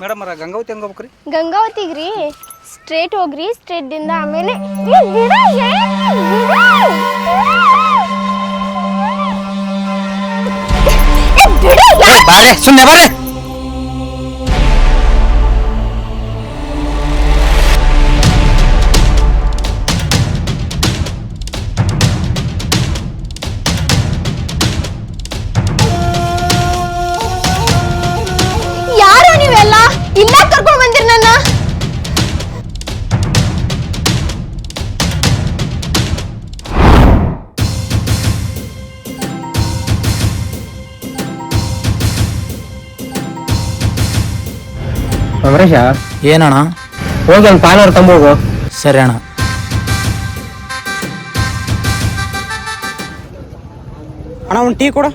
Madam ಅರ ಗಂಗಾವತಿ ಹೆಂಗ್ ಹೋಗ್ಬೇಕ್ರಿ ಗಂಗಾವತಿಗ್ರಿ ಸ್ಟ್ರೇಟ್ ಹೋಗ್ರಿ ಸ್ಟ್ರೇಟ್ ದಿಂದ ಆಮೇಲೆ ಏ, ಗಿಡ, ಏ, ಗಿಡ, ಏ, ಬಿಡು, ಯಾ- ಬಾರೆ ಸುಮ್ಮನೆ ಬಾರೆ ಅಮರೇಶ ಏನಣ್ಣ? ಹೋಗಿ ಒಂದು ಪಾನರ್ ತಂಬೋಗು ಸರಿ ಅಣ್ಣ. ಅಣ್ಣ ಒಂದು ಟೀ ಕೊಡ.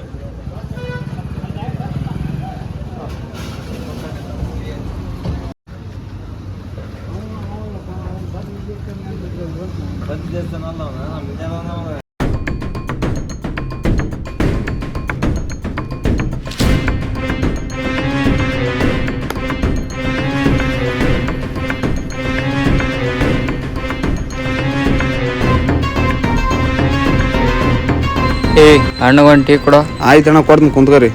ಏ ಅಣ್ಣಗೊಂದು ಟೀ ಕೊಡ. ಆಯ್ತಣ್ಣ ಕೊಡ್ತೀನಿ ಕುಂತ್ಕೋರಿ.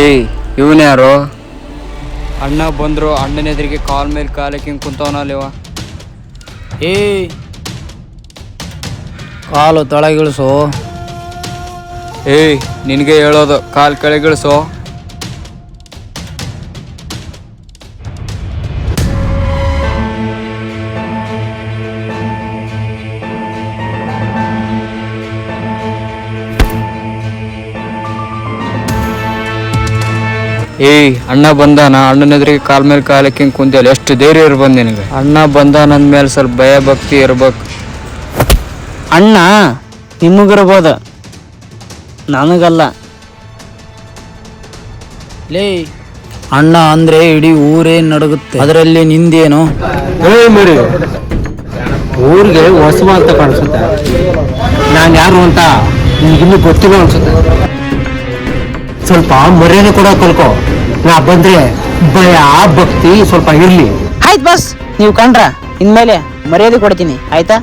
ಏಯ್ ಇವನ್ ಯಾರು? ಅಣ್ಣ ಬಂದ್ರು ಅಣ್ಣನ ಎದುರಿಗೆ ಕಾಲ್ ಮೇಲೆ ಕಾಲಕ್ಕೆ ಹಿಂಗೆ ಕುಂತವನಲ್ಲಿವ ಏ ಕಾಲು ತಳಗಿಳಿಸು. ಏಯ್ ನಿನಗೆ ಹೇಳೋದು ಕಾಲು ಕೆಳಗಿಳಿಸು. ಏಯ್ ಅಣ್ಣ ಬಂದಾನ? ಅಣ್ಣನ ಎದುರಿಗೆ ಕಾಲ್ ಮೇಲೆ ಕಾಲಕ್ಕೆ ಹಿಂಗೆ ಕುಂತಿಯಲ್ಲ ಎಷ್ಟು ಧೈರ್ಯ ಇರ್ಬಂದು ನಿನಗೆ? ಅಣ್ಣ ಬಂದಾನ ಅಂದ್ಮೇಲೆ ಸ್ವಲ್ಪ ಭಯ ಭಕ್ತಿ ಇರ್ಬೇಕು. ಅಣ್ಣ ನಿಮಗಿರ್ಬೋದ. ನನಗಲ್ಲ. ಲೇ ಅಣ್ಣ ಅಂದ್ರೆ ಇಡೀ ಊರೇ ನಡಗುತ್ತೆ. ಅದರಲ್ಲಿ ನಿಂದೇನು? ಊರಿಗೆ ಹೊಸಬ ಅಂತ ಕಾಣಿಸುತ್ತೆ. ನಾನು ಯಾರು ಅಂತ? ನಿನ್ಗಿನ್ನೂ ಗೊತ್ತಿಲ್ಲ ಅನ್ಸುತ್ತೆ. ಸ್ವಲ್ಪ ಮರ್ಯಾದೆ ಕೂಡ ಕಲ್ಕೋ ನಾ ಬಂದ್ರೆ ಭಯ, ಭಕ್ತಿ ಸ್ವಲ್ಪ ಇರ್ಲಿ. ಆಯ್ತು ಬಸ್, ನೀವು ಕಂಡ್ರ, ಇನ್ಮೇಲೆ ಮರ್ಯಾದೆ ಕೊಡ್ತೀನಿ, ಆಯ್ತಾ?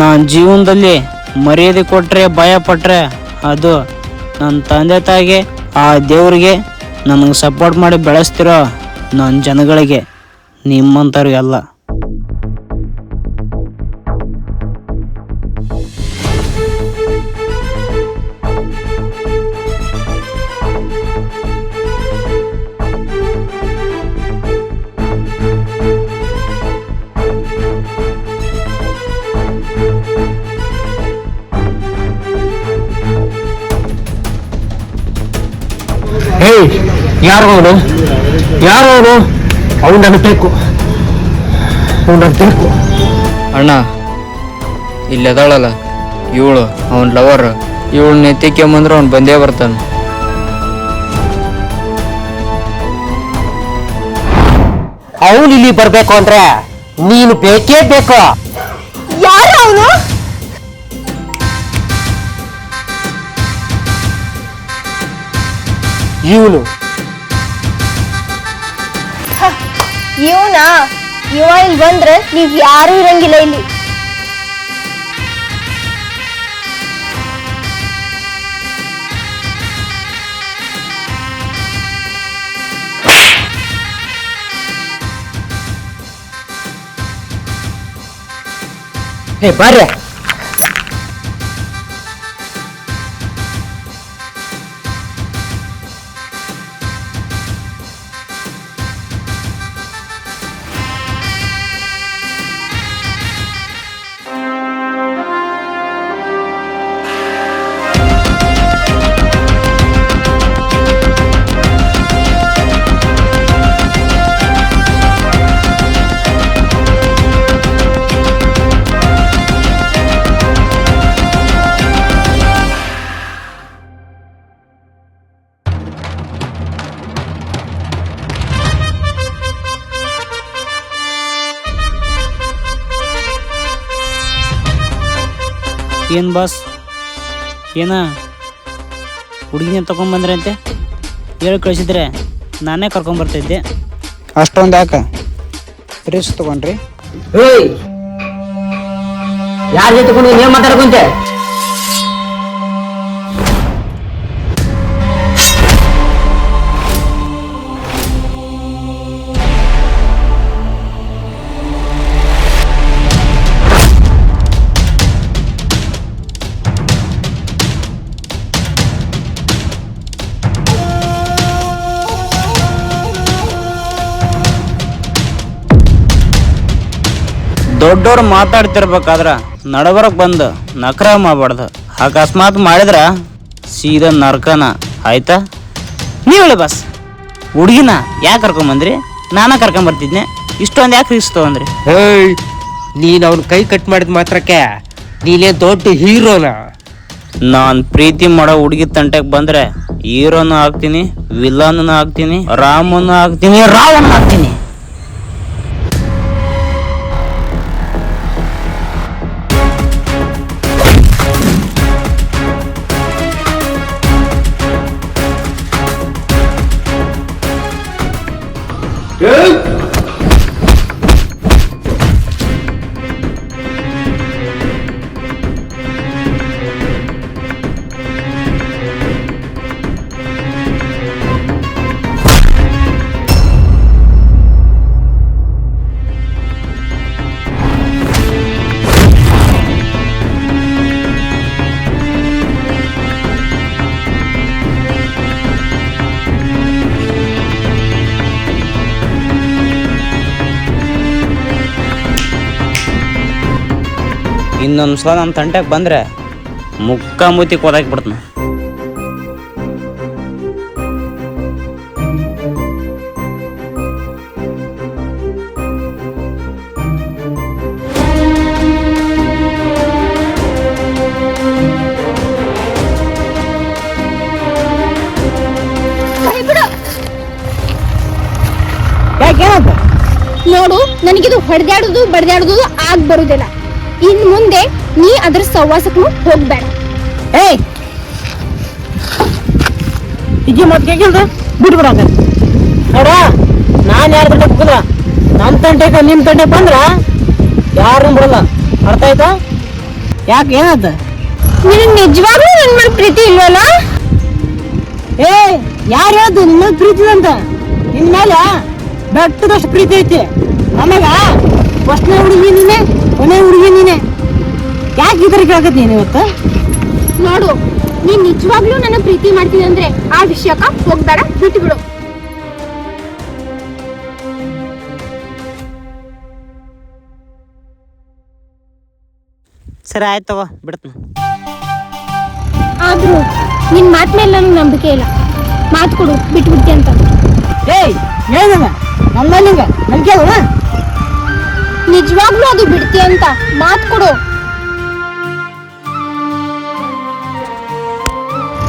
ನಾನು ಜೀವನದಲ್ಲಿ ಮರ್ಯಾದೆ ಕೊಟ್ಟರೆ ಭಯ ಪಟ್ಟರೆ ಅದು ನನ್ನ ತಂದೆ ತಾಯಿಗೆ, ಆ ದೇವ್ರಿಗೆ ನನಗೆ ಸಪೋರ್ಟ್ ಮಾಡಿ ಬೆಳೆಸ್ತಿರೋ ನನ್ನ ಜನಗಳಿಗೆ ನಿಮ್ಮಂಥವ್ರಿಗೆಲ್ಲ ಯಾರು ಅವನು ಯಾರು ಅವನು ಅವನು ನನಗೆ ಬೇಕು. ಅವನು ನನಗೆ ಬೇಕು. ಅಣ್ಣ ಇಲ್ಲದಾಳಲ್ಲ ಇವಳು ಅವನ ಲವರ್ ಇವಳು ನೆತ್ತಿಕ್ಕೊಂಬಂದ್ರೆ ಅವ್ನು ಬಂದೇ ಬರ್ತಾನೆ. ಅವನು ಇಲ್ಲಿ ಬರಬೇಕು ಅಂದ್ರೆ ನೀನು ಬೇಕೇ ಬೇಕು. ಯಾರು ಅವನು? ಇವನು. ಇವನಾ? ಇವ ಇಲ್ಲಿ ಬಂದ್ರೆ ನೀವ್ ಯಾರು ಇರಂಗಿಲ್ಲ ಇಲ್ಲಿ. ಹೇ ಬರ್ರೆ. ಏನು ಬಾಸ್ ಏನ? ಹುಡುಗಿನ ತೊಗೊಂಬಂದ್ರಂತೆ ಹೇಳಿ ಕಳಿಸಿದ್ರೆ ನಾನೇ ಕರ್ಕೊಂಬರ್ತಿದ್ದೆ ಅಷ್ಟೊಂದು ಯಾಕೆ? ರಿಸ್ಕ್ ತಗೊಂಡ್ರಿ. ಯಾರ ಜೊತೆ ಮಾತಾಡ್ಕೊಂತೆ? ದೊಡ್ಡವ್ರು ಮಾತಾಡ್ತಿರ್ಬೇಕಾದ್ರ ನಡಬರಕ್ ಬಂದು ನಕರ ಮಾಡಬಾರ್ದು. ಅಕಸ್ಮಾತ್ ಮಾಡಿದ್ರ ಸೀದಾ ನರ್ಕನ. ಆಯ್ತಾ? ನೀವು ಹೇಳಿ ಬಸ್ ಹುಡುಗಿನ ಯಾಕೆ ಕರ್ಕೊಂಬಂದ್ರಿ ನಾನ ಕರ್ಕೊಂಬರ್ತಿದ್ನೆ ಇಷ್ಟೊಂದು ಯಾಕೆ ರಿಸ್ಕ್ ತಗೊಂಡ್ರಿ? ಏಯ್ ನೀನ್ ಅವ್ನ ಕೈ ಕಟ್ ಮಾಡಿದ ಮಾತ್ರಕ್ಕೆ ನೀನೇ ದೊಡ್ಡ ಹೀರೋನ? ನಾನು ಪ್ರೀತಿ ಮಾಡೋ ಹುಡುಗಿ ತಂಟೆಗೆ ಬಂದ್ರೆ ಹೀರೋನು ಆಗ್ತೀನಿ ವಿಲನ್ನು ಆಗ್ತೀನಿ ರಾಮನು ಆಗ್ತೀನಿ ರಾವಣ ಆಗ್ತೀನಿ. ಇನ್ನೊಂದು ಸಲ ನಮ್ಮ ತಂಟೆಗೆ ಬಂದ್ರೆ ಮುಕ್ಕ ಮುತ್ತಿ ಕೊದಾಕಿ ಬಿಡ್ತೀನಿ. ನೋಡು, ನನಗಿದು ಹೊಡೆದಾಡುದು, ಬಡ್ದಾಡುದು ಆಗ್ ಬರುದಿಲ್ಲ. ಇನ್ ಮುಂದೆ ನೀ ಅದ್ರ ಸವಾಸಕ್ಕೂ ಹೋಗ್ಬೇಡ. ಏಯ್! ಇಜ್ಜಿ ಮತ್ತೆ ಕೇಳಿದ ಬಿಟ್ಬಿಡಂಗ ನೋಡ ನಾನು ಯಾರ ತಂಟೆ ಹೋಗಲ್ಲ ನಮ್ಮ ತಂಟೆಗೆ ನಿಮ್ಮ ತಂಟೆ ಬಂದ್ರ? ಯಾರನ್ನು ಬಿಡಲ್ಲ. ಅರ್ಥ ಆಯ್ತಾ? ಯಾಕೆ ಏನದು ನಿನಗ್ ನಿಜವಾಗ್ಲೂ ನನ್ ಮೇಲೆ ಪ್ರೀತಿ ಇಲ್ವಲ್ಲ? ಏ ಯಾರು ಹೇಳ್ದು? ನಿನ್ನ ಪ್ರೀತಿ ಅಂತ. ನಿನ್ನ ಮೇಲೆ ಬೆಟ್ಟದಷ್ಟು ಪ್ರೀತಿ ಐತಿ. ಆಮೇಲೆ ಫಸ್ಟ್ನೇ ಹುಡುಗಿ ನೀನೆ. ಕೊನೆ ಹುಡುಗಿ ನೀನೆ. ಯಾಕೆ ಈ ಥರ ಕೇಳಕತ್ತಿ ನೀನು ಇವತ್ತು? ನೋಡು ನೀನ್ ನಿಜವಾಗ್ಲೂ ನನ್ನ ಪ್ರೀತಿ ಮಾಡ್ತೀನಿ ಅಂದ್ರೆ ಆ ವಿಷಯಕ್ಕ ಹೋಗ್ಬೇಡ ಬಿಟ್ಟು ಬಿಡು ಸರಿ ಆಯ್ತವ ಬಿಡ್ತೀನಿ. ಆದ್ರೂ ನಿನ್ ಮಾತ್ ಮೇಲೆ ನನಗೆ ನಂಬಿಕೆ ಇಲ್ಲ. ಮಾತು ಕೊಡು ಬಿಟ್ಟು ಬಿಡ್ತಿ ಅಂತ. ಏಯ್ ಹೇಳಿದ ನಮ್ಮಲ್ಲಿಂಗ ನಂಬಿಕೆ ಅಲ್ವ ನಿಜವಾಗ್ಲೂ ಅದು ಬಿಡ್ತಿ ಅಂತ ಮಾತ್ ಕೊಡು.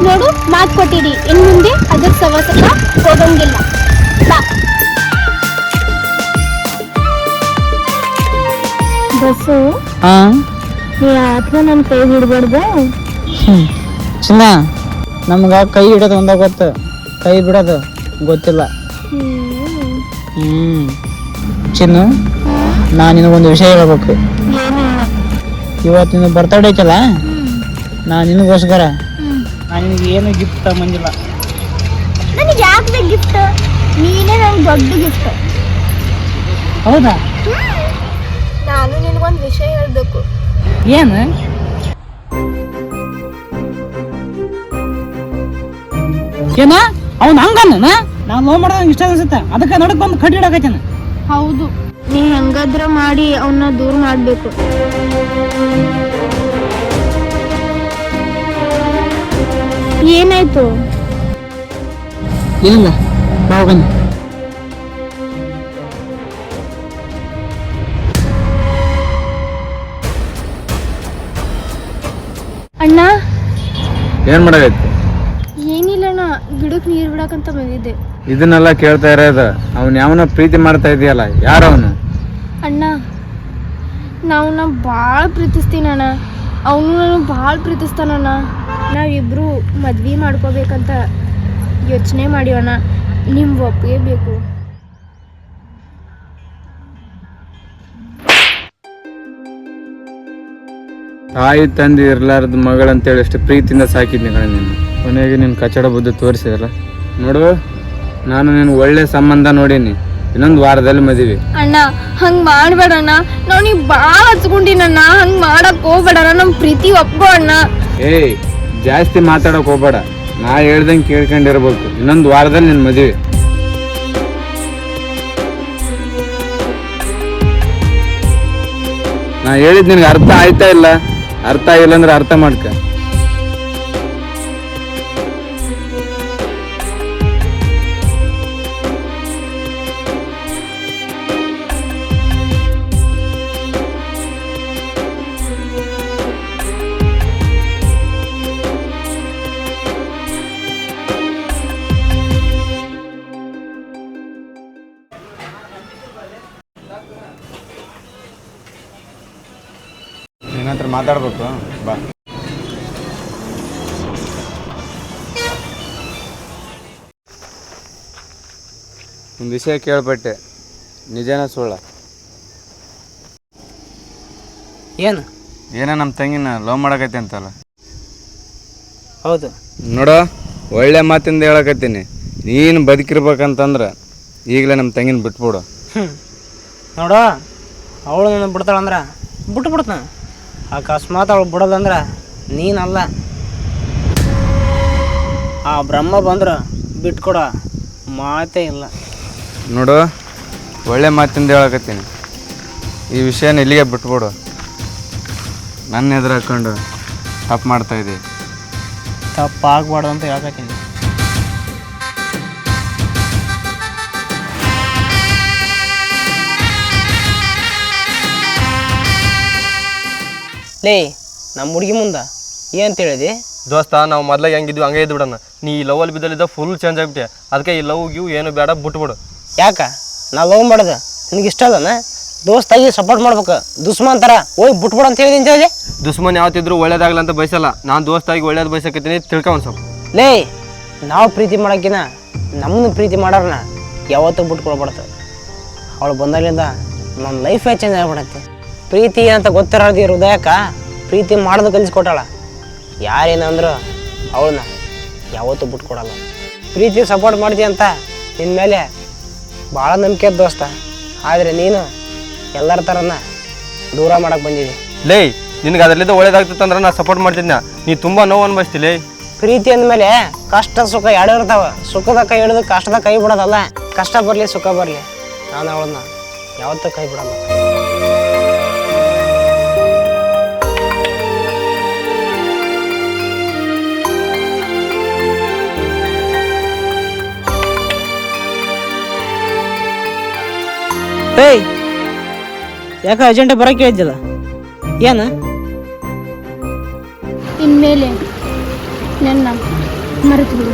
ನೋಡು ಮಾತ್ ಕೊಟ್ಟಿರಿ ಇನ್ ಮುಂದೆ ಅದ್ರ ಸವಾಸ ಹೋಗಂಗಿಲ್ಲ ಬಸ್ಸು ನೀ ಆತ್ಮ ನನ್ನ ಕೈ ಬಿಡ್ಬಾರ್ದ ಚಿನ್ನ ನಮ್ಗೆ ಕೈ ಹಿಡೋದು ಒಂದ ಗೊತ್ತು. ಕೈ ಬಿಡೋದು ಗೊತ್ತಿಲ್ಲ. ಹ್ಞೂ ಚಿನ್ನು ನಾನು ನಿನಗೊಂದು ವಿಷಯ ಹೇಳ್ಬೇಕು. ಇವತ್ತು ನಿನ್ನ ಬರ್ತಡೇ ಐತಲ್ಲ? ನಾನು ನಿನಗೋಸ್ಕರ ನಾನು ನಿನಗೆ ಏನು ಗಿಫ್ಟ್ ತಗೊಂಬಂದಿಲ್ಲ. ನನಗೆ ಯಾಕೆ ಗಿಫ್ಟ್ ನೀನೇ ನಂಗೆ ದೊಡ್ಡ ಗಿಫ್ಟ್ ಹೌದಾ? ನಾನು ನಿನಗೊಂದು ವಿಷಯ ಹೇಳಬೇಕು. ಏನು? ಏನ? ಅವ್ನು ಹಂಗನ್ನ ನಾನು ನೋವು ಮಾಡೋದು ಇಷ್ಟ ಅನ್ಸುತ್ತೆ. ಅದಕ್ಕೆ ನಡಕ್ ಬಂದು ಹಿಡಕತ್ತೇನೆ ಹೌದು. ನೀ ಹೆಂಗಾದ್ರ ಮಾಡಿ ಅವನ್ನ ದೂರ ಮಾಡಬೇಕು. ಏನಾಯ್ತು? ಇಲ್ಲ ಬಾ ಅಣ್ಣ? ಏನ್ ಅಣ್ಣ ಗಿಡಕ್ಕೆ ನೀರು ಬಿಡಕಂತ ಬಂದಿದ್ದೆ. ಇದನ್ನೆಲ್ಲ ಕೇಳ್ತಾ ಇರೋದು ಅವನ್ ಯಾವನ ಪ್ರೀತಿ ಮಾಡ್ತಾ ಇದೆಯಲ್ಲ ಯಾರವನು? ಅಣ್ಣ ನಾವು ನಾ ಭಾಳ ಪ್ರೀತಿಸ್ತೀನಿ ಅಣ್ಣ. ಅವನು ನಾನು ಭಾಳ ಪ್ರೀತಿಸ್ತಾನಣ್ಣ ನಾವಿಬ್ರು ಮದ್ವೆ ಮಾಡ್ಕೋಬೇಕಂತ ಯೋಚನೆ ಮಾಡಿವಣ್ಣ ನಿಮ್ಮ ಒಪ್ಪಿಗೆ ಬೇಕು. ತಾಯಿ ತಂದೆ ಇರ್ಲಾರ್ದ ಮಗಳಂತೇಳಿ ಎಷ್ಟು ಪ್ರೀತಿಯಿಂದ ಸಾಕಿದ್ನಿ ಕಣ ನೀನು. ಕೊನೆಗೆ ನಿನ್ನ ಕಚಡ ಬುದ್ಧಿ ತೋರಿಸಿದಲ್ಲ. ನೋಡು ನಾನು ನಿನ್ನ ಒಳ್ಳೆ ಸಂಬಂಧ ನೋಡೀನಿ. ಇನ್ನೊಂದು ವಾರದಲ್ಲಿ ಮದುವೆ. ಅಣ್ಣ ಹಂಗ್ ಮಾಡ್ಬೇಡ ನಾವ್ ನೀವ್ ಭಾಳ ಹಚ್ಕೊಂಡಿನಣ್ಣ ಹಂಗ್ ಮಾಡಕ್ ಹೋಗ್ಬೇಡಣ್ಣ ನಮ್ಮ ಪ್ರೀತಿ ಒಪ್ಪ ಅಣ್ಣ. ಏಯ್ ಜಾಸ್ತಿ ಮಾತಾಡಕ್ ಹೋಗ್ಬೇಡ. ನಾ ಹೇಳ್ದಂಗೆ ಕೇಳ್ಕೊಂಡಿರ್ಬೇಕು. ಇನ್ನೊಂದು ವಾರದಲ್ಲಿ ನಿನ್ ಮದುವೆ. ನಾ ಹೇಳಿದ್ ನಿನ್ಗೆ ಅರ್ಥ ಆಯ್ತಾ ಇಲ್ಲ? ಅರ್ಥ ಆಗಿಲ್ಲ ಅಂದ್ರೆ ಅರ್ಥ ಮಾಡ್ಕ. ಹತ್ರ ಮಾತಾಡ್ಬೇಕು. ಬಾ. ಒಂದು ವಿಷಯ ಕೇಳ್ಪಟ್ಟೆ. ನಿಜನ ಸುಳ್ಳ. ಏನು? ಏನ ನಮ್ಮ ತಂಗಿನ ಲವ್ ಮಾಡಕತ್ತೆ ಅಂತಲ್ಲ? ಹೌದು. ನೋಡ ಒಳ್ಳೆ ಮಾತಿಂದ ಹೇಳಕತ್ತೀನಿ. ನೀನು ಬದುಕಿರ್ಬೇಕಂತಂದ್ರೆ ಈಗಲೇ ನಮ್ಮ ತಂಗಿನ ಬಿಟ್ಬಿಡು. ನೋಡು ಅವಳು ನನ್ನ ಬಿಡ್ತಾಳಂದ್ರೆ ಬಿಟ್ಟು ಬಿಡ್ತಾನೆ ಅಕಸ್ಮಾತ್ ಅವಳು ಬಿಡೋದಂದ್ರೆ ನೀನಲ್ಲ. ಆ ಬ್ರಹ್ಮ ಬಂದ್ರೆ ಬಿಟ್ಕೊಡ ಮಾತೇ ಇಲ್ಲ. ನೋಡು ಒಳ್ಳೆ ಮಾತಿಂದ ಹೇಳಕತ್ತೀನಿ. ಈ ವಿಷಯನ ಇಲ್ಲಿಗೆ ಬಿಟ್ಬಿಡು. ನನ್ನ ಎದುರು ಹಾಕೊಂಡು ತಪ್ಪು ಮಾಡ್ತಾ ಇದ್ದೀವಿ ತಪ್ಪಾಗಬಾರ್ದು ಅಂತ ಹೇಳ್ಕತ್ತೀನಿ ಲೇ ನಮ್ಮ ಹುಡುಗಿ ಮುಂದೆ ಏನಂತ ಹೇಳಿದೆ ದೋಸ್ತ ನಾವು ಮೊದ್ಲಾಗ ಹೆಂಗಿದ್ವಿ ಹಂಗೆ ಇದ್ದು ಬಿಡೋಣ. ನೀ ಈ ಅಲ್ಲಿ ಬಿದ್ದಲ್ಲಿದ್ದ ಫುಲ್ ಚೇಂಜ್ ಆಗ್ಬಿಟ್ಟೆ ಅದಕ್ಕೆ ಈ ಲವ್ ಗಿವ್ ಏನು ಬೇಡ ಬಿಟ್ಬಿಡು ಯಾಕ? ನಾ ಲವ್ ಮಾಡೋದು. ನಿನಗೆ ಇಷ್ಟ ಅದನ ದೋಸ್ತಾಗಿ ಸಪೋರ್ಟ್ ಮಾಡ್ಬೇಕು. ದುಸ್ಮಾನ್ ಥರ ಹೋಗಿ ಬಿಟ್ಬಿಡು ಅಂತ ಹೇಳಿದೆ ಅಂತ ಹೇಳಿದೆ ದುಶ್ಮನ್ ಯಾವತ್ತಿದ್ರು ಒಳ್ಳೇದಾಗಲ್ಲ ಅಂತ ಬಯಸಲ್ಲ. ನಾನು ದೋಸ್ತಾಗಿ ಒಳ್ಳೇದು ಬಯಸಕತ್ತೀನಿ ತಿಳ್ಕೊ ಒಂದು ಸ್ವಲ್ಪ. ಲೇ ನಾವು ಪ್ರೀತಿ ಮಾಡೋಕ್ಕಿನ ನಮ್ಮನ್ನು ಪ್ರೀತಿ ಮಾಡೋರನ್ನ ಯಾವತ್ತೂ ಬಿಟ್ಕೊಳ್ಬಾರ್ದು ಅವಳು ಬಂದಾಗಲಿಂದ ನನ್ನ ಲೈಫೇ ಚೇಂಜ್ ಆಗ್ಬಿಡತ್ತೆ. ಪ್ರೀತಿ ಅಂತ ಗೊತ್ತಿರೋದು ಹೃದಯಕ್ಕ ಪ್ರೀತಿ ಮಾಡೋದು ಕಲಿಸ್ಕೊಟ್ಟಾಳ. ಯಾರೇನಂದ್ರು ಅವಳನ್ನ ಯಾವತ್ತೂ ಬಿಟ್ಕೊಡಲ್ಲ. ಪ್ರೀತಿ ಸಪೋರ್ಟ್ ಮಾಡ್ತೀಯ ಅಂತ ನಿನ್ನ ಮೇಲೆ ಭಾಳ ನಂಬಿಕೆ ದೋಸ್ತ. ಆದರೆ ನೀನು ಎಲ್ಲರ ಥರನ ದೂರ ಮಾಡಕ್ಕೆ ಬಂದಿದ್ದಿ ಲೇ ನಿನಗೆ ಅದರಲ್ಲಿದ್ದ ಒಳ್ಳೇದಾಗ್ತಂದ್ರೆ ನಾನು ಸಪೋರ್ಟ್ ಮಾಡ್ತಿದ್ನ. ನೀ ತುಂಬ ನೋವು ಲೇ. ಪ್ರೀತಿ ಅಂದಮೇಲೆ ಕಷ್ಟ ಸುಖ ಎರಡು ಇರ್ತಾವ. ಸುಖದ ಕೈ ಹಿಡಿದು ಕಷ್ಟದ ಕೈ ಬಿಡೋದಲ್ಲ. ಕಷ್ಟ ಬರಲಿ ಸುಖ ಬರಲಿ. ನಾನು ಅವಳನ್ನ ಯಾವತ್ತೂ ಕೈ ಬಿಡಲ್ಲ. ಏಯ್ ಯಾಕೆ ಅರ್ಜೆಂಟ್ ಬರಕ್ಕೆ ಹೇಳಿದ್ದಿಲ್ಲ ಏನು? ಇನ್ಮೇಲೆ ನನ್ನ ಮರೆತು ಬಿಡು.